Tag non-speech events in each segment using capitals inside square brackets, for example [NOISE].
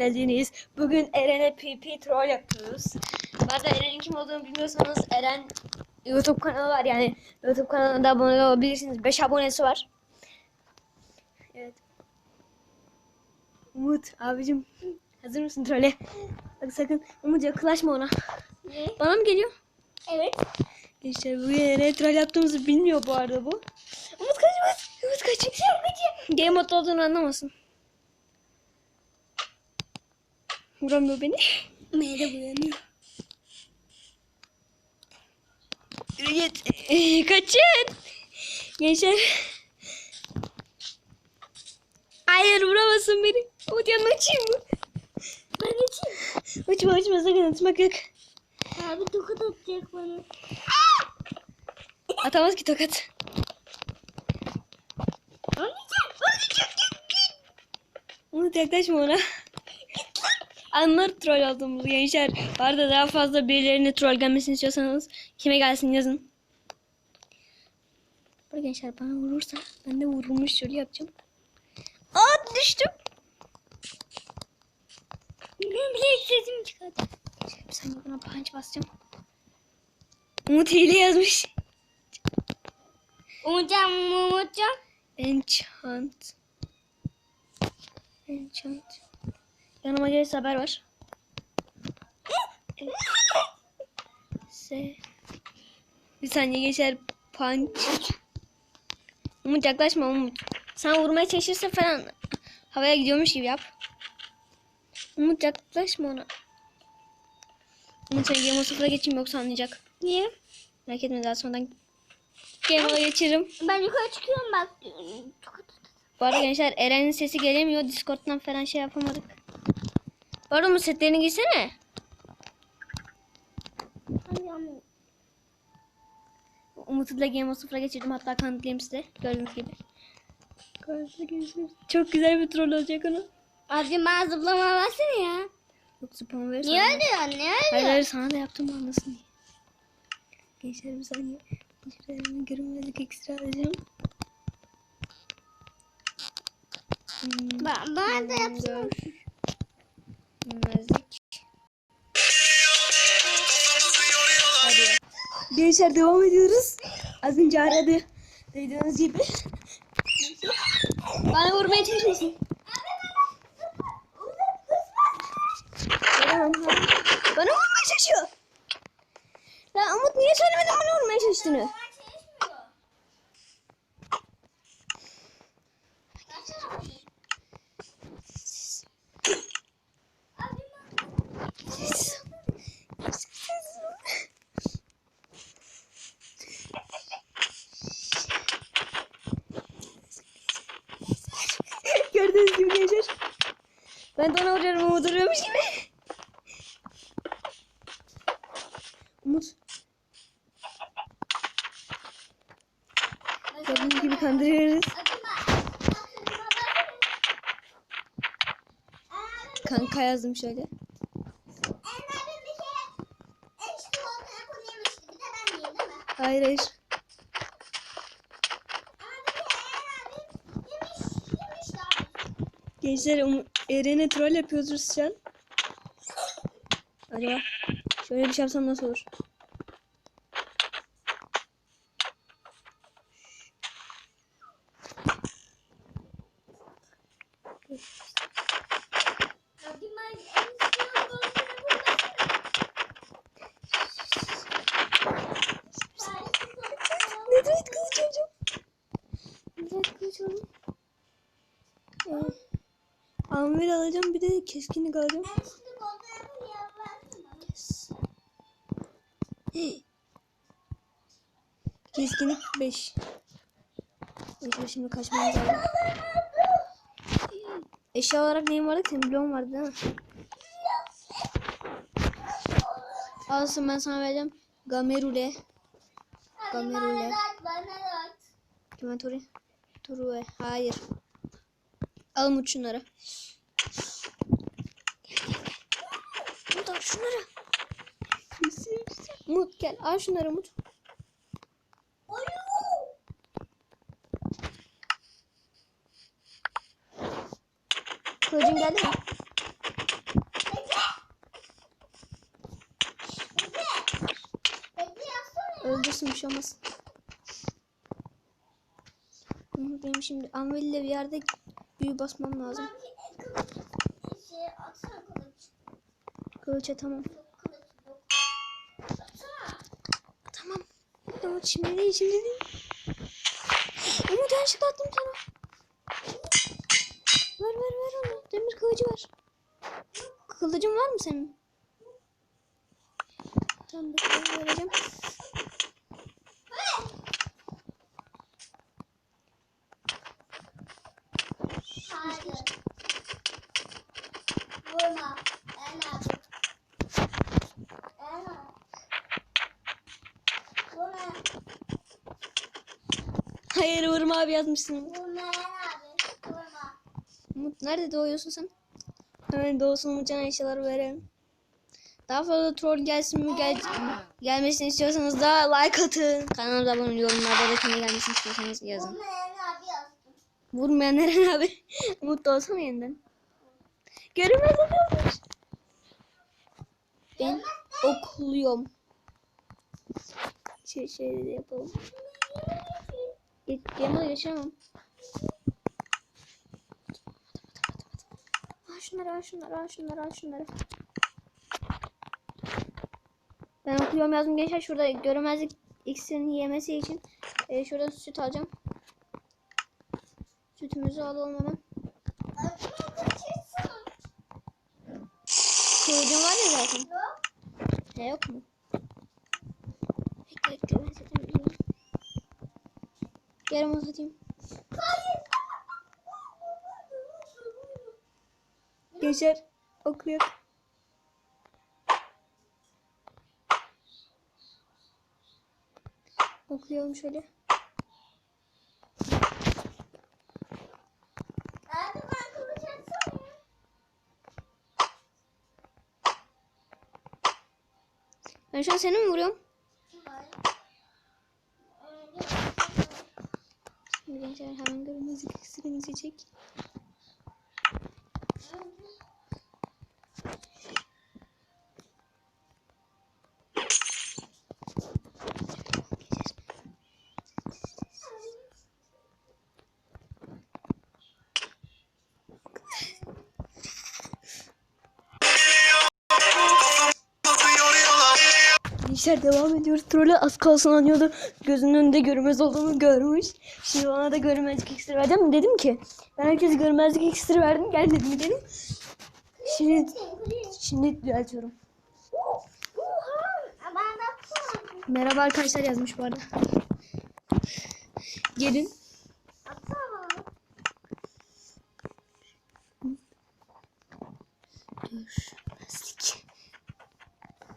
geldiniz. Bugün Eren'e PP troll yapıyoruz. Bu arada Eren'in kim olduğunu bilmiyorsanız Eren YouTube kanalı var yani YouTube kanalına abone olabilirsiniz. 5 abonesi var. Evet. Umut abicim hazır mısın trolle? Bak sakın Umut yaklaşma ona. Ne? Bana mı geliyor? Evet. Gençler bu yere troll yaptığımızı bilmiyor bu arada bu. Umut kaç Umut. Umut kaç. Game mode olduğunu anlamasın. Vuramıyor beni. Buyanıyor. Yürü git. Ee, Kaçın. Gençler. Hayır vuramazsın beni. Umut yanına açayım mı? Ben geçeyim. Uçma uçma sakın atmak yok. Abi tokat atacak bana. Atamaz ki tokat. Umut yaklaşma ona. Anlar troll olduğumuzu gençler. Bu arada daha fazla birilerine troll gelmesini istiyorsanız kime gelsin yazın. Bu gençler bana vurursa ben de vurulmuş şöyle yapacağım. Aa düştüm. Bile sesim çıkardı. Bir saniye buna punch basacağım. Umut hile yazmış. Umutcan Umutcan. Enchant. Enchant. Yanıma gelirse haber var. S. [LAUGHS] Bir saniye geçer. Punch. Umut yaklaşma Umut. Sen vurmaya çalışırsa falan havaya gidiyormuş gibi yap. Umut yaklaşma ona. Umut sen Game of geçeyim yoksa anlayacak. Niye? Merak etme daha sonradan Game geçerim. Ben yukarı çıkıyorum bak. Bu arada gençler Eren'in sesi gelemiyor. Discord'dan falan şey yapamadık. Bu bu setlerini giysene. da Game of Thrones'a geçirdim. Hatta kanıtlayayım size. Gördüğünüz gibi. Çok güzel bir troll olacak onu. Abi bana zıplama versene ya. Yok spam verir Niye öyle Niye Hayır öyle? hayır sana da yaptım anlasın diye. Gençler bir saniye. Şuraya görünmezlik ekstra alacağım. Hmm, Ben, ben de yapsam. Görünmezlik. Hadi. Gençler devam ediyoruz. Az önce aradı. Duyduğunuz gibi. Bana vurmaya çalışmasın. Tamam, hadi. Bana vurmaya çalışıyor. Ya Umut niye söylemedin bana vurmaya çalıştığını? Gördüğünüz gibi gençler. Ben de ona vuruyorum Umut vuruyormuş gibi. Umut. Gördüğünüz gibi kandırıyoruz. Kanka yazdım şöyle. Hayır hayır. Gençler um- Eren'e troll yapıyoruz şu an. Acaba şöyle bir şey yapsam nasıl olur? Nedret kılıç hocam. Nedret kılıç hocam. Amir alacağım bir de keskinlik alacağım. Yes. Hey. Keskinlik 5. Neyse şimdi kaçmamız lazım. Eşya olarak neyim vardı? Temblon vardı değil mi? Alsın ben sana vereceğim. Gamerule. Gamerule. Kimentori. Turue. Hayır. Alın bu şunları. Burada şunları. Mut gel al şunları Mut. Kılıcın geldi mi? Öldürsün bir şey olmaz. Benim şimdi Anvil ile bir yerde büyü basmam lazım. Şey. Kılıça tamam. Kılıç yok. Atsana. Tamam. Umut şimdi değil şimdi değil. Umut yanlışlıkla attım sana. Ver ver ver onu. Demir kılıcı ver. Kılıcın var mı senin? Tamam bekle vereceğim. Hayır. Vurma. Ben abi. Ben abi. Vurma. Hayır vurma abi yazmışsın. Umut nerede doğuyorsun sen? Hemen doğusun Umutcan eşyaları verelim. Daha fazla troll gelsin mi gel gelmesini istiyorsanız da like atın. Kanalımıza abone olun. Yorumlarda da kime gelmesini istiyorsanız yazın. Vurmayan Eren abi. [LAUGHS] Umut da olsana yeniden. Görünmez oluyormuş. Ben okuluyorum. Şey, şey yapalım. Yanına geçemem. Al şunları, al şunları, al şunları, al şunları. Ben okuyorum yazdım gençler. Şurada görünmezlik iksirini yemesi için e, şuradan süt alacağım. Sütümüzü alalım hemen. Kılıcım var ya zaten. Yok. Ne yok mu? Bekle bekle ben zaten biliyorum. Yarım uzatayım. Hayır. Geçer. Okuyor. Okuyorum şöyle. Ben şu an seni mi vuruyorum? Şimdi gençler hemen görünmezlik iksirini çek. Gençler devam ediyoruz. Trolle az kalsın anıyordu. Gözünün önünde görünmez olduğunu görmüş. Şimdi ona da görünmezlik iksiri verdim. Dedim ki ben herkese görünmezlik iksiri verdim. Gel dedim dedim. Şimdi şimdi düzeltiyorum. Merhaba arkadaşlar yazmış bu arada. Gelin. Atsana bana. Görünmezlik.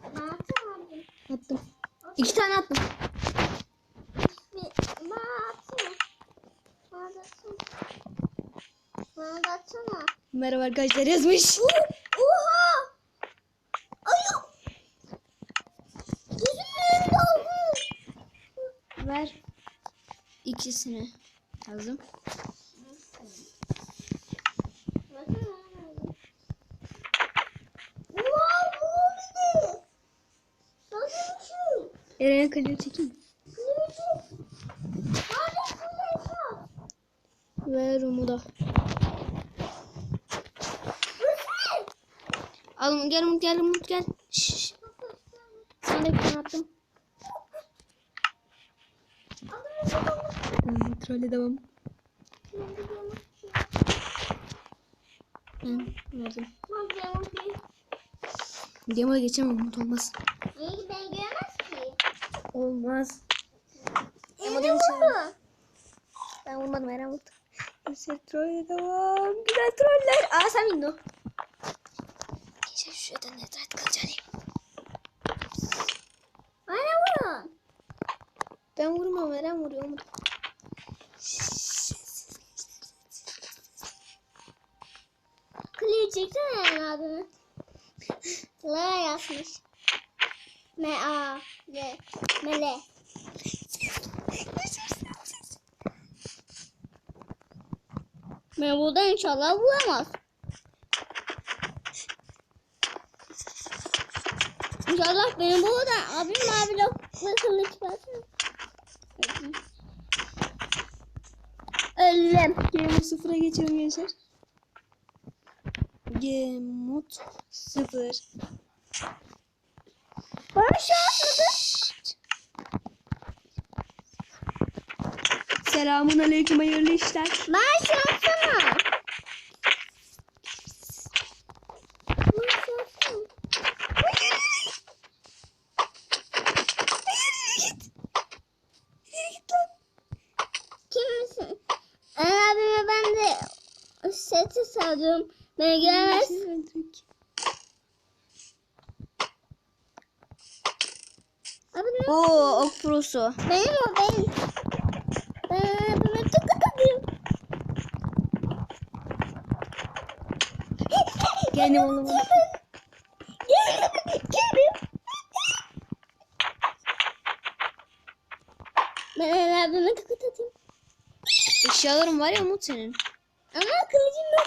Ben atsana abi. Attım. İki tane attım. Bir- Bana atsana. Bana da atsana. Bana da atsana. Merhaba arkadaşlar yazmış. Oha! Gözümün. Ver. İkisini yazdım. Oha! Bu oldu. Nasıl şu? Kalıyor çekeyim. Ver. Lütfen. Al gel Umut gel Umut gel. Şşş. Sana da bir tane attım. Tamam, trolle devam. Ben verdim. Videoma geçemem Umut olmaz. İyi ben. Olmaz. İçin- oldu. Ben vurmadım Eren vurdu. Neyse trolle devam. Güzel troller. Aa sen bindin o. Geçen şurada netrat kalacağını. Bana vurun. Ben vurmam Eren vuruyor. Kliği çeksene yani adını. Lara yazmış. M A L Mele. Ben burada inşallah bulamaz. İnşallah benim bu da abim mavi lokma kılıç çıkarsın. Öldüm. Game sıfıra geçiyorum gençler. Game mode sıfır. Bana şu atladı. Selamun aleyküm hayırlı işler. Bana ben de seti sarıyorum. Beni göremez. Abi? Oo ok prosu. Benim o benim. Ben abime tıkı tıkıyorum. Gene oğlum. Ben abime tıkı tıkıyorum. Eşyalarım var ya Umut senin. Ama kılıcım yok.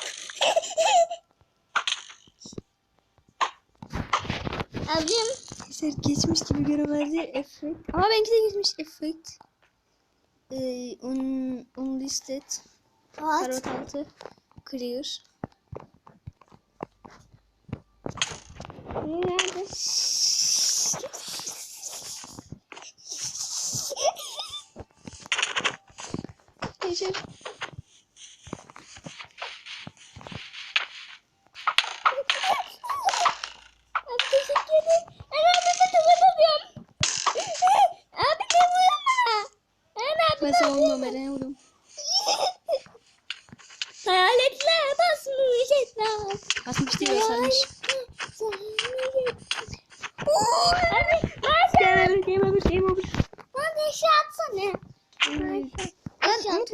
[LAUGHS] Abim Eser geçmiş gibi göremezdi efekt. Ama benimki de geçmiş efekt. Ee, un, unlisted. Karot altı. Clear. nerede? Geçer. Abi teşekkür ederim. Eren abime tıkı tıkıyorum. Abi ne vuruyor bana? Eren abi Ben sana olmam Eren'e vurdum. Hayaletler basmış etmez. Basmış değil basarmış. Abi ben Game over, game over, game over. Bana eşya atsana. Ben Eşya at.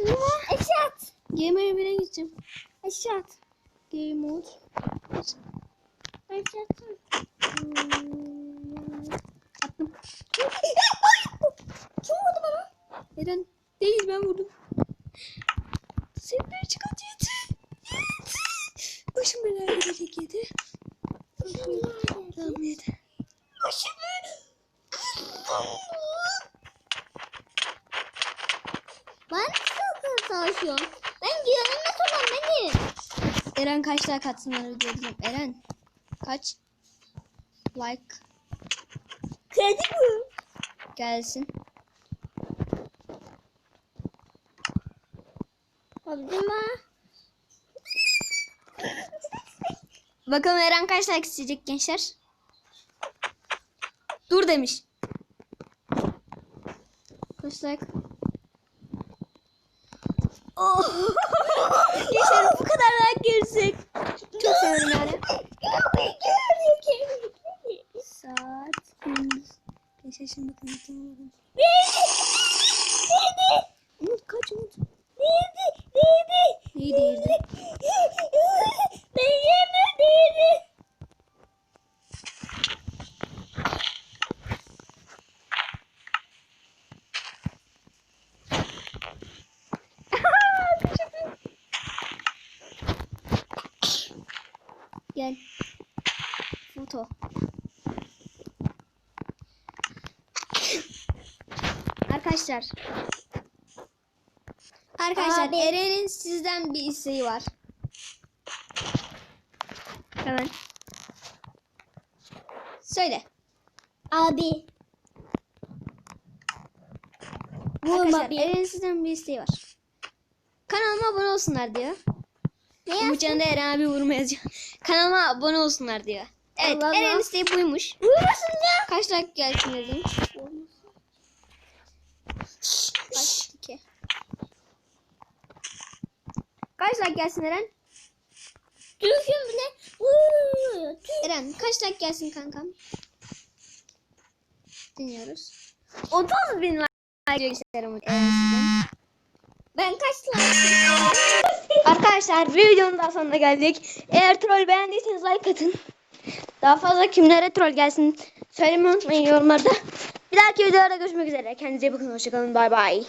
Eşya at. Game over'e gideceğim. Eşya at. Game mode. Eşya atsana. Attım. Kim vurdu bana? Eren değil ben vurdum. Seninle çıkart yedi. Başım belaya girecek yedi. Tamam yedi. Ben nasıl savaşıyorum? Ben görünmez olan benim. Eren kaç like atsınlar diyeceğim. Eren kaç like Kredi bu. gelsin. Bana. Bakalım Eren kaç like isteyecek gençler. Dur demiş. Kaç like? Oh. [LAUGHS] gençler bu kadar like gelecek. Çok severim yani. Saat gündüz. Gençler şimdi bakın hatırlamadım. Umut kaç Umut? İyi değildi. Gel. Arkadaşlar. Arkadaşlar Abi. Eren'in sizden bir isteği var. Hemen. Söyle. Abi. Vurma Arkadaşlar bir. Eren'in sizden bir isteği var. Kanalıma abone olsunlar diyor. Ne yaptın? da Eren abi vurma yazıyor. Kanalıma abone olsunlar diyor. Evet Allah Eren'in isteği buymuş. Vurmasın ya. Kaç like gelsin dedim. Kaç? İki. Kaç like gelsin Eren? Türk'ün bile. Eren kaç like gelsin kankam? Dinliyoruz. 30 bin like Eren sizden. Ben kaç like? [LAUGHS] Arkadaşlar bir videonun daha sonuna geldik. Eğer troll beğendiyseniz like atın. Daha fazla kimlere troll gelsin söylemeyi unutmayın yorumlarda. Bir dahaki videoda görüşmek üzere. Kendinize iyi bakın. Hoşçakalın. Bay bay.